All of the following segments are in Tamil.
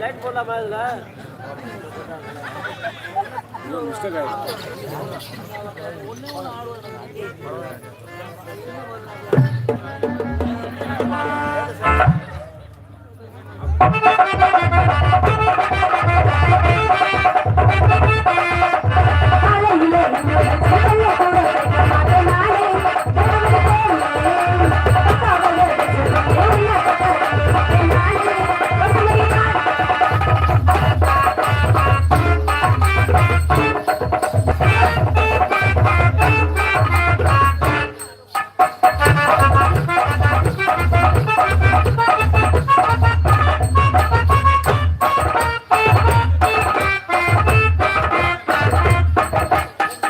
லைட் போடலாமா இதுல என்னோட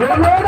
Yeah.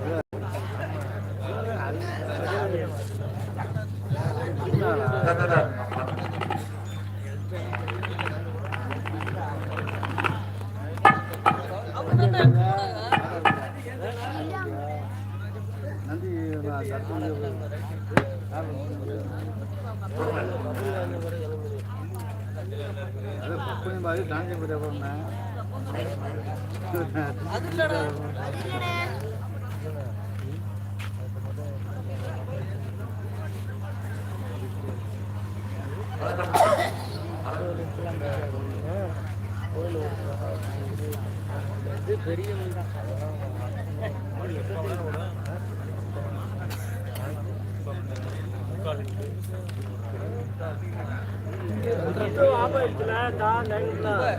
இதான் பார்க்க முடியல ஆப்பாயிடுச்சுல தான் நைட்ல என்னாச்சு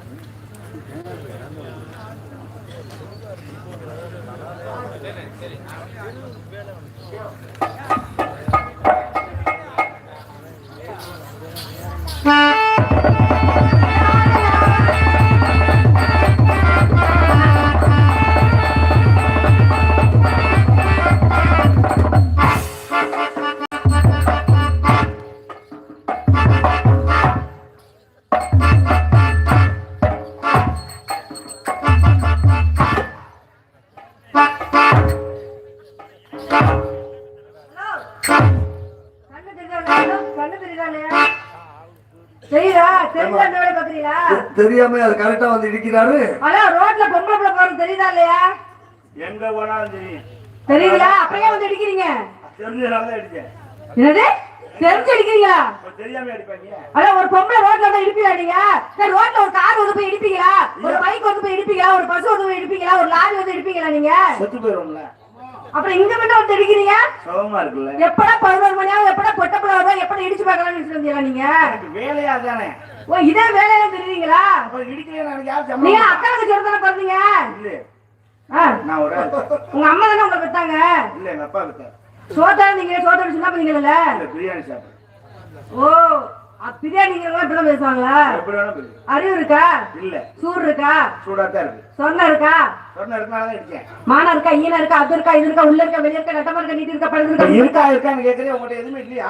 பார்த்தாச்சு. போறது தெரியுதா இல்லையா? எங்க போனாலும் தெரியும் தெரியுதா? அப்புறம் ஏன் வந்து இடிக்கிறீங்க? தெரிஞ்சதுனால தான் அடிச்சேன் என்னது? தெரிஞ்சு இடிக்கிறீங்களா? இப்ப தெரியாம அடிப்பாங்க அதான் ஒரு பொம்பளை ரோட்ல வந்து இடிப்பீங்களா நீங்க? சரி, ரோட்ல ஒரு கார் வந்து போய் இடிப்பீங்களா? ஒரு பைக் வந்து போய் இடிப்பீங்களா? ஒரு பஸ் வந்து போய் இடிப்பீங்களா? ஒரு லாரி வந்து இடிப்பீங்களா நீங்க? செத்து போயிரும்ல அப்புறம் இங்க மட்டும் வந்து? சுகமா இருக்குல்ல எப்படா பதினோரு மணி ஆகும்? எப்படா பொட்டை பிள்ளை வரும்? எப்படா இடிச்சு பார்க்கலாம்னு சொல்றீங்களா நீங்க? வேலையா தானே ஓ, இதே வேலையில தெரியுறீங்களா? அப்ப இடிக்கல எனக்கு யார் நீங்க சம்பளம் அக்காவுக்கு சொல்லி தானே பிறந்தீங்க? இல்ல. நான் ஒரு. உங்க அம்மா தானே உங்களை பெத்தாங்க? இல்ல எங்க அப்பா கிட்ட சோத்தா நீங்க சோத்தோட சின்ன பண்ணீங்கல்ல பிரியாணி சாப்பிடு ஓ. அ- பிரியாணிங்கிறவங்க இப்படிதான் பேசுவாங்களா அறிவு இருக்கா? இல்ல. சூடு இருக்கா? சூடா தான் இருக்கு. சொன்ன இருக்கா? சொன்ன இருக்கனால இருக்கேன். மானம் இருக்கா? ஈன இருக்கா? அது இருக்கா? இது இருக்கா? உள்ள இருக்கா? வெளிய இருக்கா? நட்டமா இருக்கா? இருக்கா? பழுது இருக்கா? இருக்கா? இருக்கான்னு கேக்குறேன் உங்கள்ட்ட எதுவுமே இல்லையா?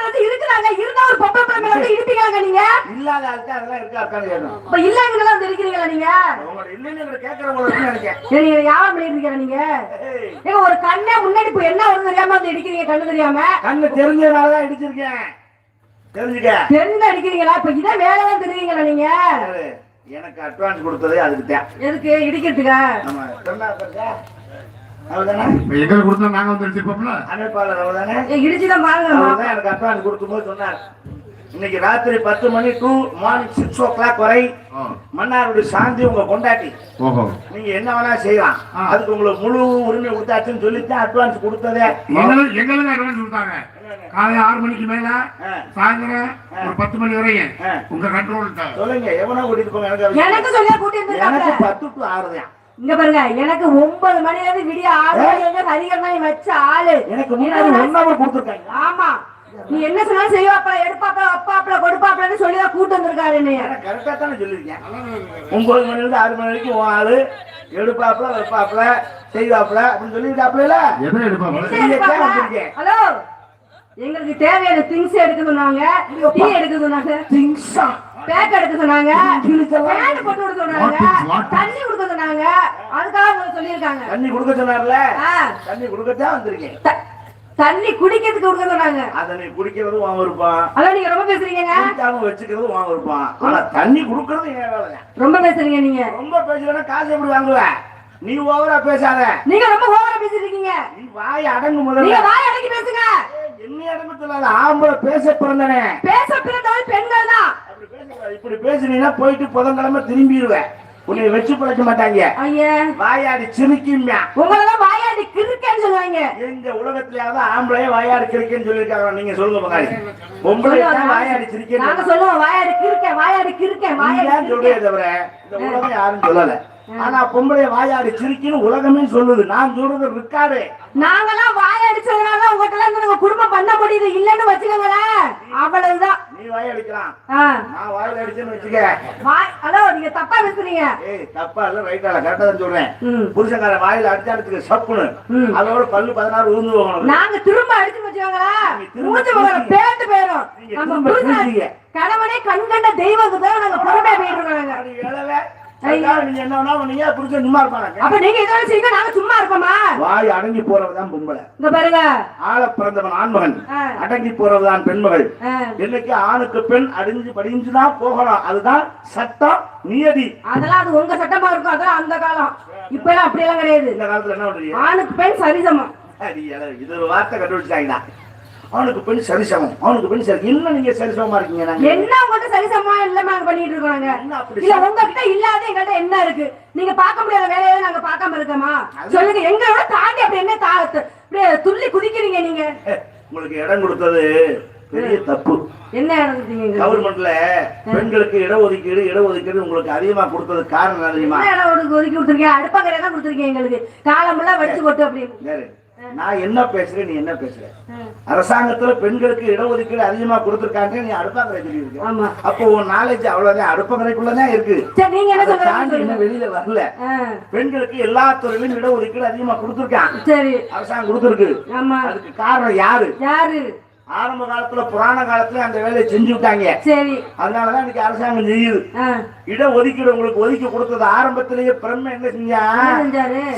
வந்து இருக்கிறாங்க. இருந்தா ஒரு பொம்பளை பிள்ளை மேல வந்து இடிப்பீங்க நீங்க? இல்லாத இருக்கா அதெல்லாம் இருக்கா? இருக்கான்னு கேட்கணும் இப்ப இல்லைங்கலாம் வந்து இருக்கிறீங்களா நீங்க? உங்கள்ட்ட இல்லைன்னு கேட்கறவங்க நினைக்கேன் ஏய், நீங்க யாரும் பண்ணிட்டு இருக்கீங்க நீங்க? ஏங்க ஒரு கண்ணே முன்னாடி என்ன வருது தெரியாம வந்து இடிக்கிறீங்க? கண்ணு தெரியாம? கண்ணு தெரிஞ்சதுனால தான் இடிச்சிருக்கேன். தெரிஞ்சுக்க தெரிஞ்சு அடிக்கிறீங்களா? இப்ப இதான் வேலைதான் தெரியுங்களா நீங்க? எனக்கு அட்வான்ஸ் கொடுத்ததே அதுக்கு தான். எதுக்கு? இடிக்கிறதுக்கா? நம்ம சொன்னா. அவர்தானே எங்களுக்கு கொடுத்தா நாங்க வந்து எடுத்துப்போம்ல அமைப்பாளர் ஏய், இடிச்சுதான் பாருங்க எனக்கு அட்வான்ஸ் கொடுக்கும்போது சொன்னார். இன்னைக்கு ராத்திரி பத்து மணி to morning six o'clock வரை மன்னாருடைய சாந்தி உங்க கொண்டாட்டி. ஓஹோ. நீங்க என்ன வேணா செய்யலாம். அதுக்கு உங்களுக்கு முழு உரிமை கொடுத்தாச்சுன்னு சொல்லித்தான் அட்வான்ஸ் கொடுத்ததே. எங்களுக்கு அட்வான்ஸ் கொடுத்தாங்க. காலை ஆறு மணிக்கு மேல. சாயந்தரம் ஒரு பத்து மணி வரையும். உங்க கண்ட்ரோல் தான். சொல்லுங்க எவனா கூட்டிட்டு போங்க எனக்கு எனக்கு சொல்லியா கூட்டி இல்லை. இருந்திருக்காங்க எனக்கு பத்து டு ஆறு தான் இங்க பாருங்க எனக்கு ஒன்பது மணில இருந்து விடிய ஆறு மணி வரைக்கும் அதிகாரம் வச்ச ஆளு. எனக்கு முன்னாடி ஒன் ஹவர் கொடுத்துருக்காங்க. ஆமா. நீ என்ன சொன்னாலும் செய்வாப்ல எடுப்பாப்ல அப்பாப்ல கொடுப்பாப்லன்னு சொல்லிதான் கூட்டு வந்திருக்காரு என்னைய. கரெக்டா தானே சொல்லியிருக்கேன். ஒன்பது மணில இருந்து ஆறு மணி வரைக்கும் உன் ஆளு எடுப்பாப்ல வைப்பாப்ல செய்வாப்ல அப்படின்னு எடுப்பாங்க என்ன எடுப்பாப்ல? ஹலோ எங்களுக்கு தேவையான திங்ஸ் எடுக்க சொன்னாங்க. டீ எடுக்க சொன்னாங்க. திங்ஸா பேக் எடுக்க சொன்னாங்க? ஃபேன் போட்டு விட சொன்னாங்க? தண்ணி கொடுக்க சொன்னாங்க. அதுக்காக சொல்லியிருக்காங்க. தண்ணி கொடுக்க சொன்னார்ல? தண்ணி கொடுக்கத்தான் வந்திருக்கேன். தண்ணி குடிக்கிறதுக்கு கொடுக்க சொன்னாங்க அதை நீ குடிக்கிறது வாங்க இருப்பான் அதான் நீங்க ரொம்ப பேசுறீங்க. குடிக்காம வச்சுக்கிறது வாங்க இருப்பான் ஆனா தண்ணி கொடுக்கறது என் வேலை ரொம்ப பேசுறீங்க நீங்க. ரொம்ப பேசலன்னா காசு எப்படி வாங்குவ? நீ ஓவரா பேசாத. நீங்க ரொம்ப ஓவரா பேசிட்டு இருக்கீங்க நீ வாய் அடங்கு நீங்க முதல்ல வாய் அடக்கி பேசுங்க. என்ன அடங்கு சொல்லாத ஆம்பளை பேச பிறந்தனே. பேச பிறந்தவள் பெண்கள் தான். அப்படி பேசக்கூடாது. இப்படி பேசுனீங்கன்னா போயிட்டு புதன்கிழமை திரும்பிடுவேன். உன்னை வச்சு பிழைக்க மாட்டாங்க. வாயாடி சிரிக்கும்யா. உங்களெல்லாம் வாயாடி கிறுக்கேன்னு சொல்லுவாங்க. எந்த உலகத்திலேயாவது ஆம்பளையே வாயாடி சிரிக்கேன்னு சொல்லியிருக்காங்க. நீங்க சொல்லுங்க பங்காளி. பொம்பளை வாயாடி நாங்க சிரிக்கேன்னு சொல்லுவோம் வாயாடி கிறுக்கேன் வாயாடி கிறுக்கேன் நீங்க வாயாடி தான் சொல்றே கிறுக்கேன். தவிர இந்த உலகம் யாரும் சொல்லல. ஆனா பொம்பளை வாயாடி சிரிக்கின்னு உலகமே சொல்லுது. நான் சொல்றது இருக்காரு நாங்கெல்லாம் வாய் அடிச்சதுனால உங்ககிட்ட நாங்க குடும்பம் பண்ண முடியுது. இல்லன்னு வச்சுக்கோங்களேன் அவ்வளவுதான். நீ வாயடிக்கலாம் நான் வாயில அடிச்சேன்னு வச்சுக்க. வாய் ஹலோ நீங்க தப்பா பேசுறீங்க. ஏய் தப்பா இல்ல ரைட்டா கரெக்டா தான் சொல்றேன். புருஷக்கார வாயில அடிச்சா அடிச்சுக்க சப்புன்னு. ம். அதோட பல்லு பதினாறு உருந்து போகணும். நாங்க திரும்ப அடிச்சு வச்சுக்கோங்களேன் மூச்சு பேசுறீங்க. பேட்டு போயிடும். நம்ம. கணவனே கண் கண்ட தெய்வத்துக்கு நாங்க பொறுமையா போயிட்டு இருக்கோங்க நீங்க என்ன வேணா பண்ணீங்க சும்மா இருப்பாங்க அப்ப நீங்க இதோட செய்யுங்க நாங்க சும்மா இருப்போமா? வாய் அடங்கி போறவதான் பொம்பளை. இங்க பாருங்க. ஆள பிறந்தவன் ஆண்மகன். அடங்கி போறவதான் பெண்மகள். இன்னைக்கு ஆணுக்கு பெண் அடிஞ்சு படிஞ்சுதான் போகணும் அதுதான் சட்டம் நியதி. அதெல்லாம் அது உங்க சட்டமா இருக்கும் அதெல்லாம் அந்த காலம். இப்ப எல்லாம் அப்படி எல்லாம் கிடையாது. இந்த காலத்துல என்ன பண்றீங்க? ஆணுக்கு பெண் சரிசமம். இது ஒரு வார்த்தை கண்டுபிடிச்சாங்கடா அவனுக்கு பெண் சரிசமம். அவனுக்கு பெண் சரி என்ன நீங்க சரிசமமா இருக்கீங்க நாங்க. என்ன உங்ககிட்ட சரிசமமா இல்லாம பண்ணிட்டு இருக்கோம் நாங்க இல்ல உங்ககிட்ட இல்லாத எங்கள்ட்ட என்ன இருக்கு? நீங்க பார்க்க முடியாத வேலையை நாங்க பார்க்காம இருக்கோமா? சொல்லுங்க எங்களோட தாண்டி அப்படி என்ன அப்படியே துள்ளி குதிக்கிறீங்க நீங்க? உங்களுக்கு இடம் கொடுத்தது பெரிய தப்பு. என்ன? கவர்மெண்ட்ல பெண்களுக்கு இடஒதுக்கீடு இடஒதுக்கீடு உங்களுக்கு அதிகமா கொடுத்தது காரணம் என்ன இடம் ஒதுக்கி கொடுத்துருக்கீங்க? அடுப்பங்கரை தான் கொடுத்துருக்கீங்க எங்களுக்கு. காலமெல்லாம் வடிச்சு கொட்டு அப்படின்னு? நான் என்ன பேசுறேன் நீ என்ன பேசுற? அரசாங்கத்துல பெண்களுக்கு இடஒதுக்கீடு அதிகமா கொடுத்திருக்காங்க நீ அடுப்பாங்கரை சொல்லியிருக்க. ஆமா. அப்போ உன் நாலேஜ் அவ்வளவுதான் அடுப்பங்கரைக்குள்ளதான் இருக்கு. இன்னும் வெளியில வரல. பெண்களுக்கு எல்லா துறையிலும் இடஒதுக்கீடு அதிகமா கொடுத்திருக்கான் சரி. அரசாங்கம் கொடுத்திருக்கு. அதுக்கு காரணம் யாரு? யாரு? ஆரம்ப காலத்துல புராண காலத்துல அந்த வேலையை செஞ்சு விட்டாங்க சரி. அதனாலதான் இன்னைக்கு அரசாங்கம் செய்யுது இட ஒதுக்கீடு உங்களுக்கு ஒதுக்கி கொடுத்தது. ஆரம்பத்திலேயே பிரம்ம என்ன செஞ்சா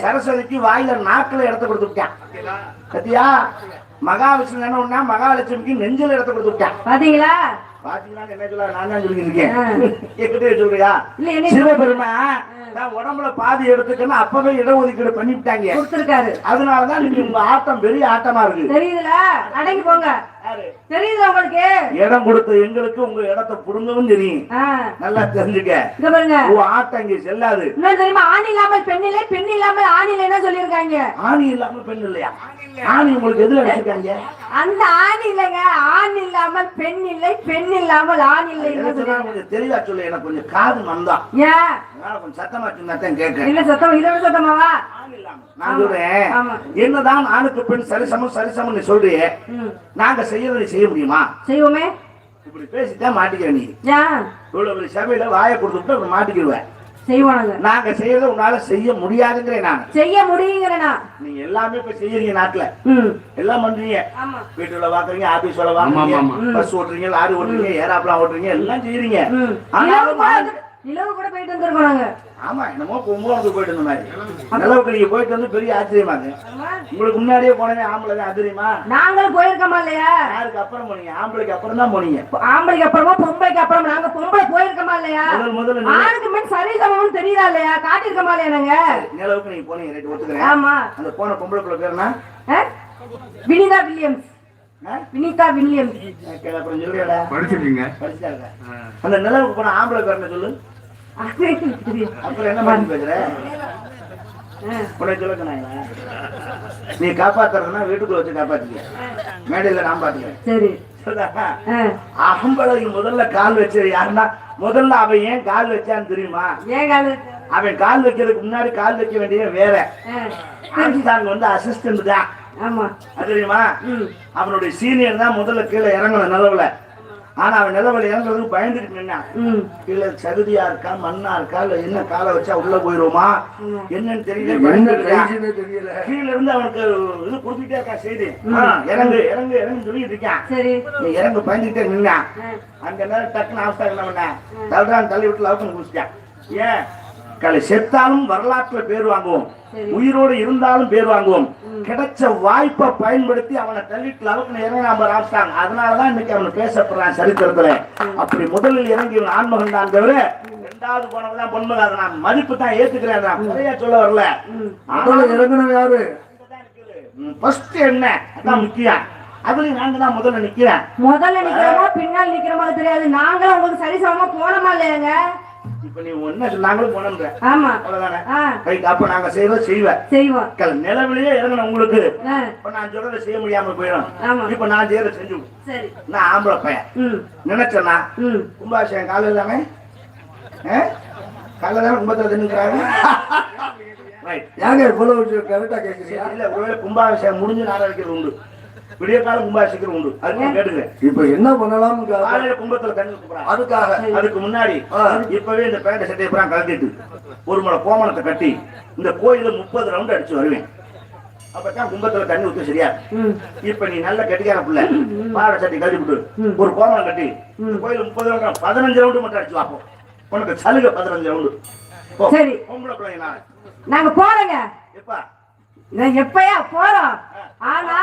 சரஸ்வதிக்கு வாயில நாக்குல இடத்த கொடுத்து விட்டான் சத்தியா மகாவிஷ்ணு என்ன பண்ணா மகாலட்சுமிக்கு நெஞ்சில இடத்த கொடுத்து விட்டான் பாத்தீங்களா? பாத்தீங்கன்னா என்ன சொல்ல நான் தான் சொல்றியா? என்ன சிவபெருமா நான் உடம்புல பாதி எடுத்துக்கன்னு அப்பவே இடஒதுக்கீடு பண்ணி விட்டாங்க கொடுத்துருக்காரு. அதனாலதான் நீங்க உங்க ஆட்டம் பெரிய ஆட்டமா இருக்கு. தெரியுதுல? அடங்கி போங்க. யாரு? தெரியுதுல உங்களுக்கு? இடம் கொடுத்த எங்களுக்கு உங்க இடத்தை புடுங்கவும் தெரியும் நல்லா தெரிஞ்சுக்க. இங்க பாருங்க. உன் ஆட்டம் இங்க செல்லாது. இன்னும் தெரியுமா? ஆண் இல்லாமல் பெண் இல்லை பெண் இல்லாமல் ஆண் இல்லைன்னா சொல்லியிருக்காங்க? ஆணி இல்லாம பெண் இல்லையா? ஆணி உங்களுக்கு எதுல வச்சிருக்காங்க? அந்த ஆண் இல்லைங்க. ஆண் இல்லாமல் பெண் இல்லை பெண் இல்லாமல் ஆண். நான் கொஞ்சம் தெளிவா சொல்லு எனக்கு கொஞ்சம் காது மந்தம் ஏன் கொஞ்சம் சத்தமா சொன்னா தான் கேட்க இல்ல சத்தம்? இதோட சத்தமாவா? நான் சொல்றேன். ஆமா. என்னதான் ஆணுக்கு பெண் சரிசமம் சரிசமம் நீ சொல்றியே நாங்க செய்யறதை செய்ய முடியுமா? செய்வோமே. இப்படி பேசித்தான் மாட்டிக்கிற நீ. ஏன் இவ்வளவு பெரிய சபையில வாயை கொடுத்துட்டு அப்புறம் மாட்டிக்கிடுவேன் செய்வோம் நாங்க செய்யறதை உன்னால செய்ய முடியாதுங்கிறேன் நான். செய்ய முடியுங்கிறனா நீங்க எல்லாமே இப்ப செய்யறீங்க நாட்டுல. எல்லாம் பண்றீங்க. ஆமா. வீட்டுல வாக்குறீங்க ஆபீஸ்ல வாங்குறீங்க ஆமா. பஸ் ஓட்டுறீங்க லாரி ஓட்டுறீங்க ஏராப்லாம் ஓட்டுறீங்க எல்லாம் செய்யறீங்க. ஆனாலும் கூட வந்து- இலவு கூட போயிட்டு வந்திருக்கோம் நாங்க. ஆமா என்னமோ கும்பகோணத்துக்கு போயிட்டு இருந்த மாதிரி. நிலவுக்கு நீங்க போயிட்டு வந்து பெரிய ஆச்சரியமாங்க ஆமா. உங்களுக்கு முன்னாடியே போனவே ஆம்பளை தான் தெரியுமா நாங்களும் போயிருக்கோமா இல்லையா? யாருக்கு அப்புறம் போனீங்க? ஆம்பளைக்கு அப்புறம் தான் போனீங்க. ஆம்பளைக்கு அப்புறமா பொம்பளைக்கு அப்புறமா நாங்க பொம்பளை போயிருக்கோமா இல்லையா? முதல் முதல்ல ஆணுக்கு பெண் சரிசமம்னு தெரியுதா இல்லையா? காட்டியிருக்கோமா இல்லையா நாங்க? நிலவுக்கு நீங்க போனீங்க ரைட் ஒத்துக்கிறேன் ஆமா. அந்த போன பொம்பளை பிள்ளை பேர் என்ன? ஆ? வினிதா வில்லியம்ஸ்? வினிதா வில்லியம்ஸ். அப்புறம் சொல்லுடா. படிச்சிருக்கீங்க படிச்சாங்க. அந்த நிலவுக்கு போன ஆம்பளை பேர் என்ன சொல்லு. அப்புறம் என்ன பண்ணி பேசுற நீ காப்பாத்துறதுன்னா வீட்டுக்குள்ள வச்சு காப்பாத்திக்க மேடையில நான் பாத்துக்கிறேன். அகம்பளகு முதல்ல கால் வச்சது யாருன்னா முதல்ல அவன் ஏன் கால் வச்சான்னு தெரியுமா அவன் கால் வைக்கிறதுக்கு முன்னாடி கால் வைக்க வேண்டிய வேற ஆ. ஆசிசாங்க வந்து அசிஸ்டன்ட் தான் தெரியுமா ம் அவனுடைய சீனியர் தான் முதல்ல கீழே இறங்கணும் நிலவுல ஆனா அவன் நிலவழி இறங்குறதுக்கு பயந்துட்டு நின்னான். ம். இல்ல சகுதியா இருக்கா மண்ணா இருக்கா இல்ல என்ன காலை வச்சா உள்ள போயிருவோமா என்னன்னு தெரியல தெரியல. கீழ இருந்து அவனுக்கு இது கொடுத்துட்டே இருக்கா செய்தி. இறங்கு இறங்கு இறங்கு சொல்லிட்டு இருக்கான். சரி. நீ இறங்கு பயந்துட்டே நின்னான். அந்த நேரம் டக்குன்னு அவஸ்தா என்ன பண்ண? தள்ளுறான் தள்ளி விட்டு லவ் குடிச்சிட்டான். ஏன்? கலை செத்தாலும் வரலாற்றுல பேர் வாங்குவோம். உயிரோடு இருந்தாலும் பேர் வாங்குவோம். கிடைச்ச வாய்ப்பை பயன்படுத்தி அவனை தள்ளிட்டு லவுக்கு இறங்கி நாம ஆரம்பிச்சாங்க அதனாலதான் இன்னைக்கு அவனை பேசப்படுறான் சரித்திரத்துல. அப்படி முதலில் இறங்கி இவன் ஆண்மகன் தான் தவிர ரெண்டாவது போனவங்க தான் பொன்மகன் அதை நான் மதிப்பு தான் ஏத்துக்கிறேன் நான் நிறைய சொல்ல வரல. முதல்ல இறங்கணும் யாரு? ஃபர்ஸ்ட் என்ன? அதான் முக்கியம். அதுலயும் நாங்க தான் முதல்ல நிக்கிறேன். முதல்ல நிக்கிறோமா பின்னால் நிக்கிறோமா தெரியாது. நாங்களும் உங்களுக்கு சரி சமமா போனோமா இல்லையாங்க? இப்ப நீ ஒன்ன நாங்களும் போனோம்ன்ற ஆமா. அவ்வளவுதானே? ரைட் அப்ப நாங்க செய்யறோம் செய்வேன். செய்வோம். கல் நிலவிலேயே இறங்கணும் உங்களுக்கு. இப்ப நான் சொல்றதை செய்ய முடியாம போயிடும். ஆமா. இப்ப நான் செய்யறத செஞ்சு நான் ஆம்பளை பையன். நினைச்சேன்னா கும்பாபிஷேகம் காலையில் தானே? காலையில் தானே கும்பத்தில் தின்னுக்கிறாங்க? ரைட். ஏங்க இவ்வளவு கரெக்டா கேக்குறீங்க? இல்ல ஒருவேளை கும்பாபிஷேகம் முடிஞ்சு நாளை வைக்கிறது உண்டு. விடிய காலம் கும்பாபிஷேகம் உண்டு. அதுக்கு கேட்டுக்கிறேன். இப்ப என்ன பண்ணலாம் காலையில கும்பத்துல தண்ணி அதுக்காக. அதுக்கு முன்னாடி இப்பவே இந்த பேண்ட் சட்டையை பூரா கலத்திட்டு ஒரு முறை கோமணத்தை கட்டி இந்த கோயில முப்பது ரவுண்ட் அடிச்சு வருவேன். அப்பதான் கும்பத்துல தண்ணி ஊத்த சரியா? இப்ப நீ நல்ல கெட்டிக்கார பிள்ளை. பாவாடை சட்டை கழட்டி விட்டு ஒரு கோமணம் கட்டி கோயில முப்பது ரவுண்ட் பதினஞ்சு ரவுண்டு மட்டும் அடிச்சு வாப்போம். உனக்கு சலுகை பதினஞ்சு ரவுண்டு. சரி. பொம்பளை பிள்ளைங்க நாங்க போறோங்க. எப்பா? நான் எப்பயா போறோம்? ஆனா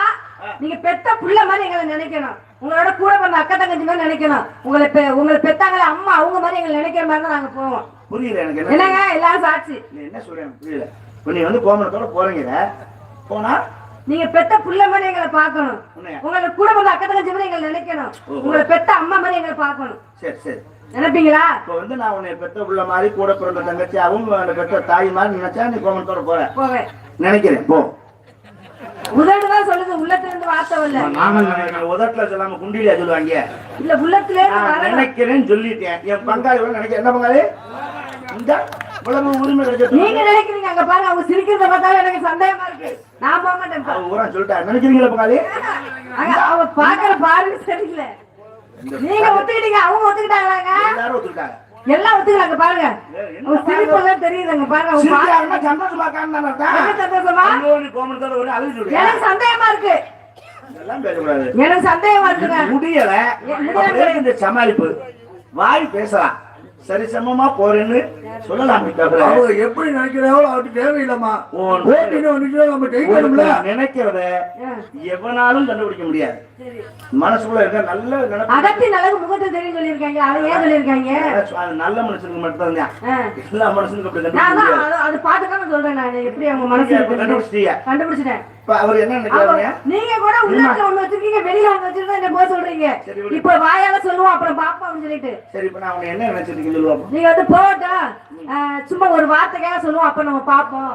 நீங்க பெத்த புள்ள மாதிரி எங்களை நினைக்கணும். உங்களோட கூட பிறந்த அக்கா தங்கச்சி மாதிரி நினைக்கணும். உங்களை உங்களை பெத்தாங்களே அம்மா அவங்க மாதிரி எங்களை நினைக்கிற மாதிரி தான் நாங்க போவோம். புரியல எனக்கு என்ன என்னங்க? எல்லாரும் சாட்சி. நீ என்ன சொல்ற? எனக்கு புரியல. இப்ப நீ வந்து கோமணத்தோட போறீங்க. போனா? நீங்க பெத்த புள்ள மாதிரி எங்களை பார்க்கணும்? உங்களை கூட பிறந்த அக்கா தங்கச்சி மாதிரி எங்களை நினைக்கணும். உங்களை பெத்த அம்மா மாதிரி எங்களை பார்க்கணும். சரி சரி. நினைப்பீங்களா? இப்ப வந்து நான் உன்னை பெத்த புள்ள மாதிரி கூட பிறந்த தங்கச்சியாவும் அந்த பெத்த தாய் மாதிரி நினைச்சா நீ கோமணத்தோட போற. போவேன். நினைக்கிறேன். போ. உதடுதான் சொல்லுது உள்ளத்துல இருந்து வார்த்தை வரல நாங்கள் நான் உதட்டுல சொல்லாம குண்டிலியா சொல்லுவாங்க? இல்ல உள்ளத்துல நினைக்கிறேன்னு சொல்லிட்டேன். என் பங்காளி நினைக்கிறேன் என்ன பங்காளி? இந்த இவ்வளவு உரிமை கிடைச்சது நீங்க நினைக்கிறீங்க அங்க பாருங்க அவங்க சிரிக்கிறத பார்த்தாலும் எனக்கு சந்தேகமா இருக்கு. நான் போக மாட்டேன் ஊரா சொல்லிட்டா? நினைக்கிறீங்களா பங்காளி? அங்க அவங்க பாக்குற பாருங்க சரியில்லை. நீங்க ஒத்துக்கிட்டீங்க அவங்க ஒத்துக்கிட்டாங்களாங்க? எல்லாரும் ஒத்துக்கிட்டாங்க. எல்லாம் பாருங்க. தெரியுது அங்க பாருங்க? அவங்க சிரிக்கிறாங்கன்னா பாருங்க. சந்தோஷமா என்ன சந்தோஷமா? ஐயோ, நீ கோமணத்தோட ஒரு? எனக்கு சந்தேகமா இருக்கு. எனக்கு சந்தேகமா இருக்குங்க. முடியல. இந்த சமாளிப்பு? வாய் பேசலாம். சரிசமமா போறேன்னு சொல்லலாம் தவிர அவங்க எப்படி நினைக்கிறாங்களோ அவருக்கு வந்துட்டு நம்ம ஜெயிக்கணும்ல. நினைக்கிறத எவனாலும் கண்டுபிடிக்க முடியாது. மனசுக்குள்ள இருக்க நல்ல நினைப்பு அகத்தி நல்லது முகத்தை தெரியும் சொல்லியிருக்காங்க அதை ஏன் சொல்லியிருக்காங்க? அது நல்ல மனுஷனுக்கு மட்டும் தான். எல்லா மனுஷனுக்கு அப்படி நான் கண்டுபிடிக்க அது- பார்த்துக்காம சொல்றேன் நான். எப்படி அவங்க மனசு. கண்டுபிடிச்சிட்டியா? கண்டுபிடிச்சிட்டேன். அவர் என்ன நினைக்கிறாங்க நீங்க கூட உள்ளத்துல ஒண்ணு வச்சிருக்கீங்க வெளியில ஒண்ணு வச்சிருந்தா என்ன போய் சொல்றீங்க. இப்ப வாயால சொல்லுவோம் அப்புறம் பாப்போம் அப்படின்னு சொல்லிட்டு. சரி இப்ப நான் அவனை என்ன நினைச்சிருக்கேன் சொல்லுவாப்பா நீங்க வந்து ஆஹ், சும்மா ஒரு வார்த்தைக்காக சொல்லுவோம் அப்ப நம்ம பாப்போம்.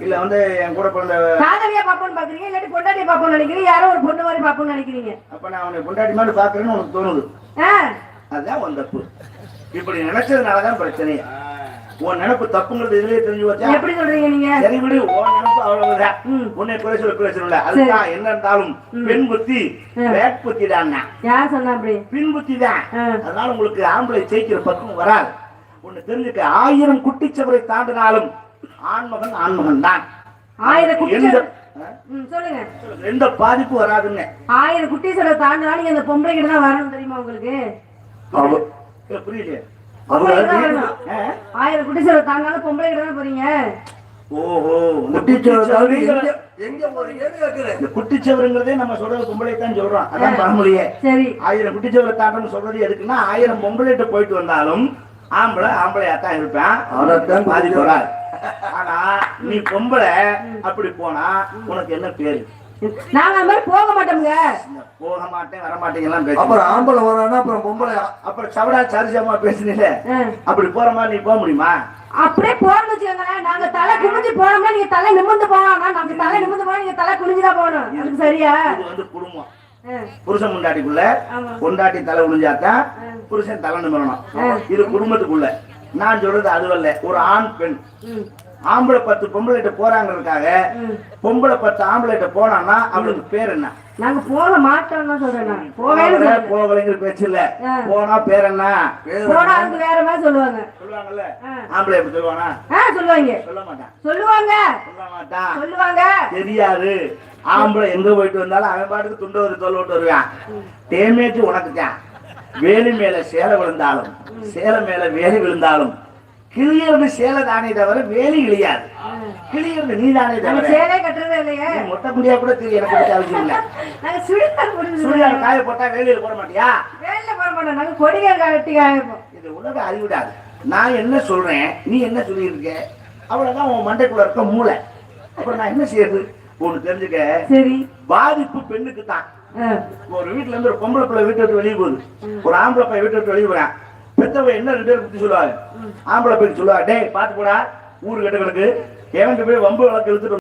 இல்ல வந்து என் கூட பிறந்த காதலியா பாப்போம்னு பாக்குறீங்க இல்லாட்டி பொண்டாட்டியா பாப்போம்னு நினைக்கிறீங்க யாரோ ஒரு பொண்ணு மாதிரி பாப்போம்னு நினைக்கிறீங்க? அப்ப நான் அவனை கொண்டாடி மாதிரி பாக்குறேன்னு உனக்கு தோணுது. அதுதான் உன் தப்பு. இப்படி நினைச்சதுனாலதான் பிரச்சனை உன் நினைப்பு தப்புங்கிறது இதுலயே தெரிஞ்சு வச்சா எப்படி சொல்றீங்க நீங்க? சரி விடு உன் நினைப்பு அவ்வளவுதான். உன்னை குறை சொல்ல குறை சொல்லல. அதுதான் என்ன இருந்தாலும் பெண் புத்தி பேக் புத்தி தான். யார் சொன்னா அப்படி? பின் புத்தி தான். அதனால உங்களுக்கு ஆம்பளை ஜெயிக்கிற பக்கம் வராது. ஒண்ணு தெரிஞ்சுக்க ஆயிரம் குட்டிச்சவரை தாண்டினாலும் ஆண்மகன் ஆண்மகன் தான். ஆயிரம் குட்டி சொல்லுங்க. எந்த பாதிப்பு வராதுன்னு ஆயிரம் குட்டி சொல்ல தாண்டினா நீங்க அந்த பொம்பளை கிட்ட தான் வரணும் தெரியுமா உங்களுக்கு? புரியலையே ஆயிரம் குட்டி சொல்ல தாண்டினாலும் பொம்பளை கிட்ட தான் போறீங்க? ஓஹோ குட்டிச்சவருங்கிற- எங்க- எங்க போறீங்கன்னு கேக்குறேன். இந்த குட்டிச்சவருங்கிறதே நம்ம சொல்றது பொம்பளை தான் சொல்றோம் அதான் பழமொழியே. சரி. ஆயிரம் குட்டிச்சவரை தாண்டன்னு சொல்றது எதுக்குன்னா ஆயிரம் பொம்பளைகிட்ட போயிட்டு வந்தாலும் ஆம்பளை ஆம்பளையா தான் இருப்பேன் பாதிப்பு வராது ஆனா நீ பொம்பளை அப்படி போனா உனக்கு என்ன பேரு? நாங்க அந்த மாதிரி போக மாட்டோம்ங்க. இந்த போக மாட்டேன் வர மாட்டேங்க எல்லாம் பேச அப்புறம் ஆம்பளை வரானா அப்புறம் பொம்பளை அப்புறம் சவடா சரிசமா பேசுனீல. அப்படி போற மாதிரி நீ போக முடியுமா? அப்படியே போறோம்னு வச்சுக்கோங்களேன் நாங்க தலை குனிஞ்சு போனோம்னா நீங்க தலை நிமிர்ந்து போகலாம். நாங்க தலை நிமிர்ந்து போனா நீங்க தலை குனிஞ்சு தான் போகணும். அதுக்கு சரியா? இது வந்து குடும்பம். புருஷன் முண்டாட்டிக்குள்ள ஆமா. பொண்டாட்டி தலை விழுந்தாத்தான் புருஷன் தலை நிமிரணும். இது குடும்பத்துக்குள்ள. நான் சொல்றது அதுவல்ல ஒரு ஆண் பெண். ம், ஆம்பளை பத்து பொம்பளைகிட்ட போறாங்கிறதுக்காக பொம்பளை பத்து ஆம்பளைகிட்ட போனான்னா அவளுக்கு பேர் என்ன? நாங்க போக மாட்டோம்னு சொல்றேன் போகல. போகலைங்கிற பேச்சு இல்ல. போனா பேர் என்ன? போனா அதுக்கு வேற மாதிரி சொல்லுவாங்க. சொல்லுவாங்கல்ல. ஆம்பளை எப்படி சொல்லுவானா? சொல்லுவாங்க. சொல்ல மாட்டான். சொல்லுவாங்க. சொல்ல மாட்டான். சொல்லுவாங்க. தெரியாது. ஆம்பளை எங்க போயிட்டு வந்தாலும் அவன் பாட்டுக்கு துண்டு ஒரு தோல் விட்டு வருவான். டேமேஜ் உனக்கு தான் வேலி மேல சேலை விழுந்தாலும் சேலை மேல வேலி விழுந்தாலும் கிளியறது சேலை தானே தவிர வேலி கிளியாது கிளியறது நீ தானே தவிர. சேலை கட்டுறது இல்லையே. மொட்டை முடியா கூட தெரியும் எனக்கு அவசியம் இல்ல நாங்க சுடிதார் போட்டு சூர்யாவை காய போட்டா வேலியில போட மாட்டியா? வேலையில போட மாட்டோம். நாங்க கொடிகள் கட்டி காயப்போம் இது உலக அறிவிடாது. நான் என்ன சொல்றேன்? நீ என்ன சொல்லியிருக்க அவ்வளவுதான் உன் மண்டைக்குள்ள இருக்க மூளை. அப்புறம் நான் என்ன செய்யறது? ஒண்ணு தெரிஞ்சுக்க. சரி. பாதிப்பு பெண்ணுக்கு தான். ஒரு வீட்டுல இருந்து ஒரு பொம்பளை பிள்ளை வீட்டை விட்டு வெளியே போகுது. ஒரு ஆம்பளை பையன் வீட்டை விட்டு வெளியே போறான். பெத்தவங்க என்ன ரெண்டு பேரும் பத்தி சொல்லுவாங்க? ஆம்பளை போய் சொல்லுவா டேய் பாத்து போடா ஊரு கட்ட கிடக்கு எவன்கிட்ட போய் வம்பு வழக்கு இழுத்துட்டு